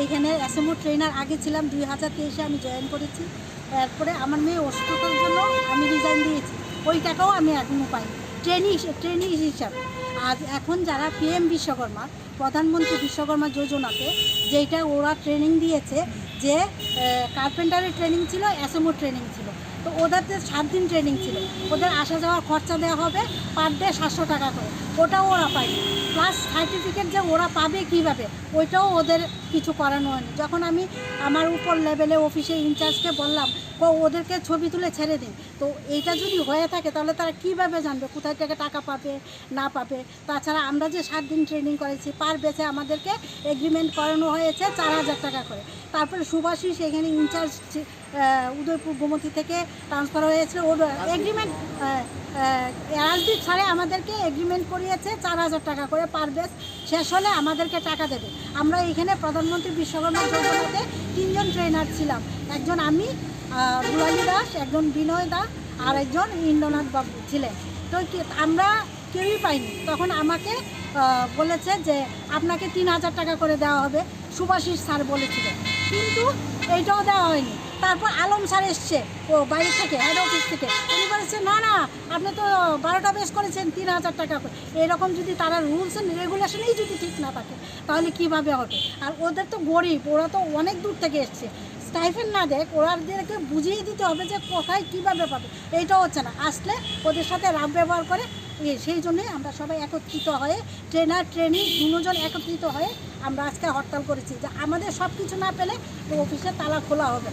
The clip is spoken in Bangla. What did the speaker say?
এইখানে এসএমও ট্রেনার আগে ছিলাম, দুই হাজার তেইশে আমি জয়েন করেছি। তারপরে আমার মেয়ে অসুস্থতার জন্য আমি রিজাইন দিয়েছি। ওই টাকাও আমি এখনও পাইনি। ট্রেনিং ট্রেনিং হিসাবে। আর এখন যারা পিএম বিশ্বকর্মা, প্রধানমন্ত্রী বিশ্বকর্মা যোজনাতে যেটা ওরা ট্রেনিং দিয়েছে, যে কার্পেন্টারের ট্রেনিং ছিল এসএমও ট্রেনিং ছিল। তো ওদের যে সাত দিন ট্রেনিং ছিল। ওদের আসা যাওয়ার খরচা দেওয়া হবে পার ডে সাতশো টাকা করে। ওটাও ওরা পায়নি। প্লাস সার্টিফিকেট যে ওরা পাবে কীভাবে, ওইটাও ওদের কিছু করানো হয়নি। যখন আমি আমার উপর লেভেলে অফিসে ইনচার্জকে বললাম ও ওদেরকে ছবি তুলে ছেড়ে দিন। তো এইটা যদি হয়ে থাকে, তাহলে তারা কীভাবে জানবে? কোথায় থেকে টাকা পাবে, না পাবে? তাছাড়া আমরা যে সাত দিন ট্রেনিং করেছি পার বেচে আমাদেরকে এগ্রিমেন্ট করানো হয়েছে চার হাজার টাকা করে। তারপরে সুভাষিস এখানে ইনচার্জ উদয়পুর গোমতী থেকে ট্রান্সফার হয়েছিল। ওর এগ্রিমেন্ট রাজদীপ স্যারে আমাদেরকে এগ্রিমেন্ট করিয়েছে চার হাজার টাকা করে পার বেস শেষ হলে আমাদেরকে টাকা দেবে। আমরা এখানে প্রধানমন্ত্রী বিশ্বকর্মা যোজনাতে তিনজন ট্রেনার ছিলাম। একজন আমি দুলালী দাস, একজন বিনয় দাস আর একজন ইন্দ্রনাথ বাবু ছিলেন। তো আমরা কেউই পাইনি। তখন আমাকে বলেছে যে আপনাকে তিন হাজার টাকা করে দেওয়া হবে, সুভাষিস স্যার বলেছিলেন কিন্তু এইটাও দেওয়া হয়নি। তারপর আলম স্যার এসছে, ও বাইরে থেকে হেড অফিস থেকে। উনি বলেছে, না না, আপনি তো বারোটা বেশ করেছেন, তিন হাজার টাকা করে। এরকম যদি তারা রুলস অ্যান্ড রেগুলেশনেই যদি ঠিক না থাকে, তাহলে কীভাবে হবে? আর ওদের তো গরিব, ওরা তো অনেক দূর থেকে এসছে। স্টাইফেন না দেখ ওরাদেরকে বুঝিয়ে দিতে হবে যে কোথায় কীভাবে পাবে। এইটা হচ্ছে না, আসলে ওদের সাথে রাম ব্যবহার করে সেই জন্যই আমরা সবাই একত্রিত হয়ে, ট্রেনার, ট্রেনিং, দুজন একত্রিত হয়ে আমরা আজকে হরতাল করেছি যে আমাদের সব কিছু না পেলে অফিসে তালা খোলা হবে